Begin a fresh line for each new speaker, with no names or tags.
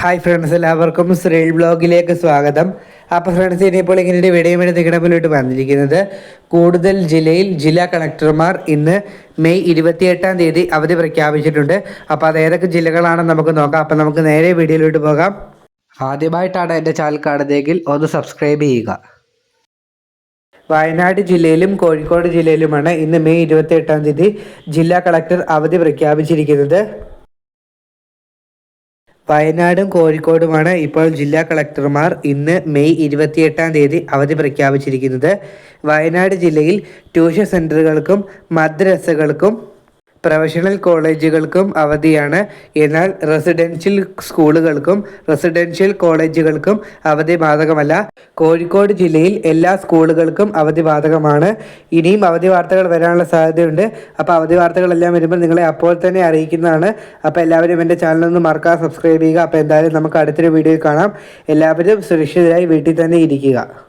Hi friends എല്ലാവർക്കും ശ്രീൽ ബ്ലോഗിലേക്ക് സ്വാഗതം. അപ്പോൾ ഫ്രണ്ട്സ് ഇനിയിപ്പോൾ ഇങ്ങനെ വേണ്ടി നിങ്ങളുടെ മുന്നിലോട്ട് വന്നിരിക്കുന്നത്. കൂടുതൽ ജില്ലയിൽ ജില്ലാ കളക്ടർമാർ ഇന്ന് മെയ് ഇരുപത്തിയെട്ടാം തീയതി അവധി പ്രഖ്യാപിച്ചിട്ടുണ്ട്. അപ്പോൾ അത് ഏതൊക്കെ ജില്ലകളാണെന്ന് നമുക്ക് നോക്കാം. അപ്പോൾ നമുക്ക് നേരെ വീഡിയോയിലോട്ട് പോകാം. ആദ്യമായിട്ടാണ് എന്റെ ചാനൽ കാണുന്നതെങ്കിൽ ഒന്ന് സബ്സ്ക്രൈബ് ചെയ്യുക. വയനാട് ജില്ലയിലും കോഴിക്കോട് ജില്ലയിലുമാണ് ഇന്ന് മെയ് ഇരുപത്തി എട്ടാം തീയതി ജില്ലാ കളക്ടർ അവധി പ്രഖ്യാപിച്ചിരിക്കുന്നത്. വയനാടും കോഴിക്കോടുമാണ് ഇപ്പോൾ ജില്ലാ കളക്ടർമാർ ഇന്ന് മെയ് ഇരുപത്തിയെട്ടാം തീയതി അവധി പ്രഖ്യാപിച്ചിരിക്കുന്നത്. വയനാട് ജില്ലയിൽ ട്യൂഷൻ സെന്ററുകൾക്കും മദ്രസകൾക്കും പ്രൊഫഷണൽ കോളേജുകൾക്കും അവധിയാണ്. എന്നാൽ റെസിഡൻഷ്യൽ സ്കൂളുകൾക്കും റെസിഡൻഷ്യൽ കോളേജുകൾക്കും അവധി ബാധകമല്ല. കോഴിക്കോട് ജില്ലയിൽ എല്ലാ സ്കൂളുകൾക്കും അവധി ബാധകമാണ്. ഇനിയും അവധി വാർത്തകൾ വരാനുള്ള സാധ്യതയുണ്ട്. അപ്പോൾ അവധി വാർത്തകളെല്ലാം വരുമ്പോൾ നിങ്ങളെ അപ്പോൾ തന്നെ അറിയിക്കുന്നതാണ്. അപ്പോൾ എല്ലാവരും എന്റെ ചാനലൊന്ന് മറക്കാതെ സബ്സ്ക്രൈബ് ചെയ്യുക. അപ്പോൾ എന്തായാലും നമുക്ക് അടുത്തൊരു വീഡിയോയിൽ കാണാം. എല്ലാവരും സുരക്ഷിതരായി വീട്ടിൽ തന്നെ ഇരിക്കുക.